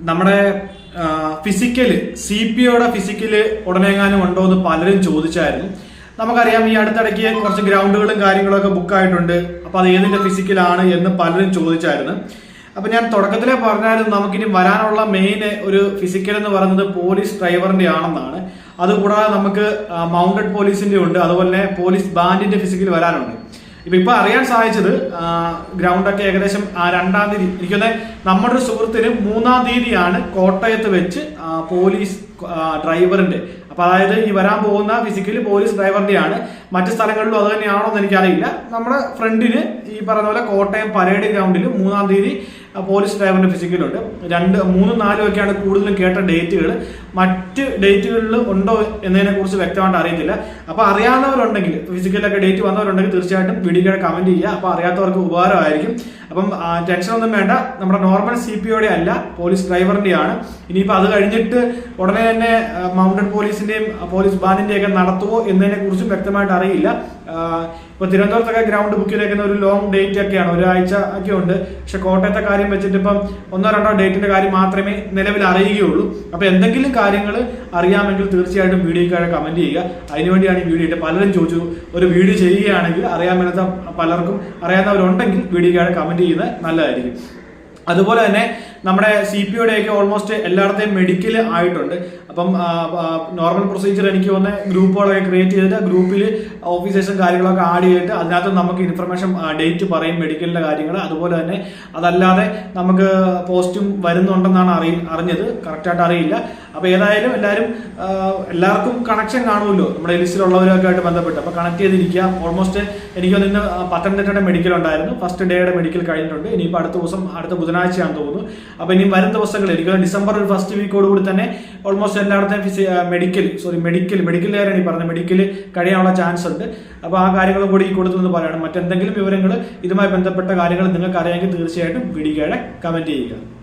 നമ്മുടെ physical C P ഒയുടെ physical ഉടനെങ്ങാനും ഉണ്ടോ എന്ന് പലരും ചോദിച്ചായിരുന്നു. നമുക്കറിയാം ഈ അടുത്തിടയ്ക്ക് കുറച്ച് ഗ്രൗണ്ടുകളും കാര്യങ്ങളൊക്കെ ബുക്ക് ആയിട്ടുണ്ട്. അപ്പൊ അത് ഏതിന്റെ ഫിസിക്കലാണ് എന്ന് പലരും ചോദിച്ചായിരുന്നു. അപ്പൊ ഞാൻ തുടക്കത്തിലേ പറഞ്ഞായിരുന്നു നമുക്കിനി വരാനുള്ള മെയിൻ ഒരു ഫിസിക്കൽ എന്ന് പറയുന്നത് പോലീസ് ഡ്രൈവറിന്റെ ആണെന്നാണ്. അതുകൂടാതെ നമുക്ക് മൗണ്ടഡ് പോലീസിന്റെ ഉണ്ട്. അതുപോലെ പോലീസ് ബാൻഡിന്റെ ഫിസിക്കൽ വരാനുണ്ട്. ഇപ്പൊ ഇപ്പൊ അറിയാൻ സാധിച്ചത് ഗ്രൗണ്ടൊക്കെ ഏകദേശം രണ്ടാം തീയതി എനിക്കൊന്നെ നമ്മുടെ ഒരു സുഹൃത്തിന് മൂന്നാം തീയതിയാണ് കോട്ടയത്ത് വെച്ച് പോലീസ് ഡ്രൈവറിന്റെ അപ്പൊ അതായത് ഈ വരാൻ പോകുന്ന ഫിസിക്കലി പോലീസ് ഡ്രൈവറിന്റെയാണ്. മറ്റു സ്ഥലങ്ങളിലും അത് തന്നെയാണോ എന്ന് എനിക്കറിയില്ല. നമ്മുടെ ഫ്രണ്ടിന് ഈ പറഞ്ഞ പോലെ കോട്ടയം പരേഡ് ഗ്രൗണ്ടിൽ മൂന്നാം തീയതി പോലീസ് ഡ്രൈവറിന്റെ ഫിസിക്കലുണ്ട് രണ്ട് മൂന്ന് നാലും ഒക്കെയാണ് കൂടുതലും കേട്ട ഡേറ്റുകൾ മറ്റ് ഡേറ്റുകളിൽ ഉണ്ടോ എന്നതിനെ കുറിച്ച് വ്യക്തമായിട്ട് അറിയത്തില്ല. അപ്പൊ അറിയാവുന്നവരുണ്ടെങ്കിൽ ഫിസിക്കലൊക്കെ ഡേറ്റ് വന്നവരുണ്ടെങ്കിൽ തീർച്ചയായിട്ടും വീഡിയോയുടെ കമന്റ് ചെയ്യുക. അപ്പൊ അറിയാത്തവർക്ക് ഉപകാരമായിരിക്കും. അപ്പം ടെൻഷൻ ഒന്നും വേണ്ട. നമ്മുടെ നോർമൽ സി പി ഒയുടെ അല്ല പോലീസ് ഡ്രൈവറിന്റെ ആണ്. ഇനിയിപ്പോൾ അത് കഴിഞ്ഞിട്ട് ഉടനെ തന്നെ മൗണ്ടഡ് പോലീസിന്റെയും പോലീസ് ബാൻഡിന്റെയും ഒക്കെ നടത്തുമോ എന്നതിനെ കുറിച്ചും വ്യക്തമായിട്ട് അറിയില്ല. ആ, ഇപ്പൊ തിരുവനന്തപുരത്തൊക്കെ ഗ്രൗണ്ട് ബുക്ക് ചെയ്തേക്കുന്ന ഒരു ലോങ് ഡേറ്റ് ഒക്കെയാണ്. ഒരാഴ്ച ഒക്കെ ഉണ്ട്. പക്ഷെ കോട്ടയത്തെ കാര്യം വെച്ചിട്ട് ഇപ്പം ഒന്നോ രണ്ടോ ഡേറ്റിന്റെ കാര്യം മാത്രമേ നിലവിൽ അറിയുകയുള്ളൂ. അപ്പോൾ എന്തെങ്കിലും കാര്യങ്ങൾ അറിയാമെങ്കിൽ തീർച്ചയായിട്ടും വീഡിയോക്കാരെ കമന്റ് ചെയ്യുക. അതിനുവേണ്ടിയാണ് ഈ വീഡിയോ ഇട്ട് പലരും ചോദിച്ചു ഒരു വീഡിയോ ചെയ്യുകയാണെങ്കിൽ അറിയാൻ മേലാത്ത പലർക്കും അറിയാവുന്നവരുണ്ടെങ്കിൽ വീഡിയോക്കാരെ കമന്റ് ചെയ്യുന്നത് നല്ലതായിരിക്കും. അതുപോലെ തന്നെ നമ്മുടെ സി പി ഒക്കെ ഓൾമോസ്റ്റ് എല്ലായിടത്തെയും മെഡിക്കൽ ആയിട്ടുണ്ട്. അപ്പം നോർമൽ പ്രൊസീജിയർ എനിക്ക് വന്ന ഗ്രൂപ്പുകളൊക്കെ ക്രിയേറ്റ് ചെയ്തിട്ട് ഗ്രൂപ്പിൽ ഓഫീസേഴ്സും കാര്യങ്ങളൊക്കെ ആഡ് ചെയ്തിട്ട് അതിനകത്ത് നമുക്ക് ഇൻഫർമേഷൻ ഡേറ്റ് പറയും മെഡിക്കലിന്റെ കാര്യങ്ങൾ അതുപോലെ തന്നെ അതല്ലാതെ നമുക്ക് പോസ്റ്റും വരുന്നുണ്ടെന്നാണ് അറി അറിഞ്ഞത്. കറക്റ്റായിട്ട് അറിയില്ല. അപ്പോൾ ഏതായാലും എല്ലാവരും എല്ലാവർക്കും കണക്ഷൻ കാണുമല്ലോ. നമ്മുടെ ലിസ്റ്റിലുള്ളവരൊക്കെ ആയിട്ട് ബന്ധപ്പെട്ട്. അപ്പോൾ കണക്ട് ചെയ്തിരിക്കുക. ഓൾമോസ്റ്റ് എനിക്ക് ഇന്ന് പത്തനംതിട്ടയുടെ മെഡിക്കൽ ഉണ്ടായിരുന്നു. ഫസ്റ്റ് ഡേയുടെ മെഡിക്കൽ കഴിഞ്ഞിട്ടുണ്ട്. ഇനിയിപ്പോൾ അടുത്ത ദിവസം അടുത്ത ബുധനാഴ്ചയാണെന്ന് തോന്നുന്നു. അപ്പോൾ ഇനി വരും ദിവസങ്ങളിൽ. എനിക്ക് ഡിസംബർ ഒരു ഫസ്റ്റ് വീക്കോട് കൂടി തന്നെ ഓൾമോസ്റ്റ് എല്ലായിടത്തെയും ഫിസി മെഡിക്കൽ സോറി മെഡിക്കൽ മെഡിക്കൽ കാര്യമാണ് ഈ പറഞ്ഞത്. മെഡിക്കൽ കഴിയാനുള്ള ചാൻസ് ഉണ്ട്. അപ്പോൾ ആ കാര്യങ്ങൾ കൂടി ഈ എന്ന് പറയണം. മറ്റെന്തെങ്കിലും വിവരങ്ങൾ ഇതുമായി ബന്ധപ്പെട്ട കാര്യങ്ങൾ നിങ്ങൾക്ക് അറിയാമെങ്കിൽ തീർച്ചയായിട്ടും വീഡിയോയുടെ കമന്റ് ചെയ്യുക.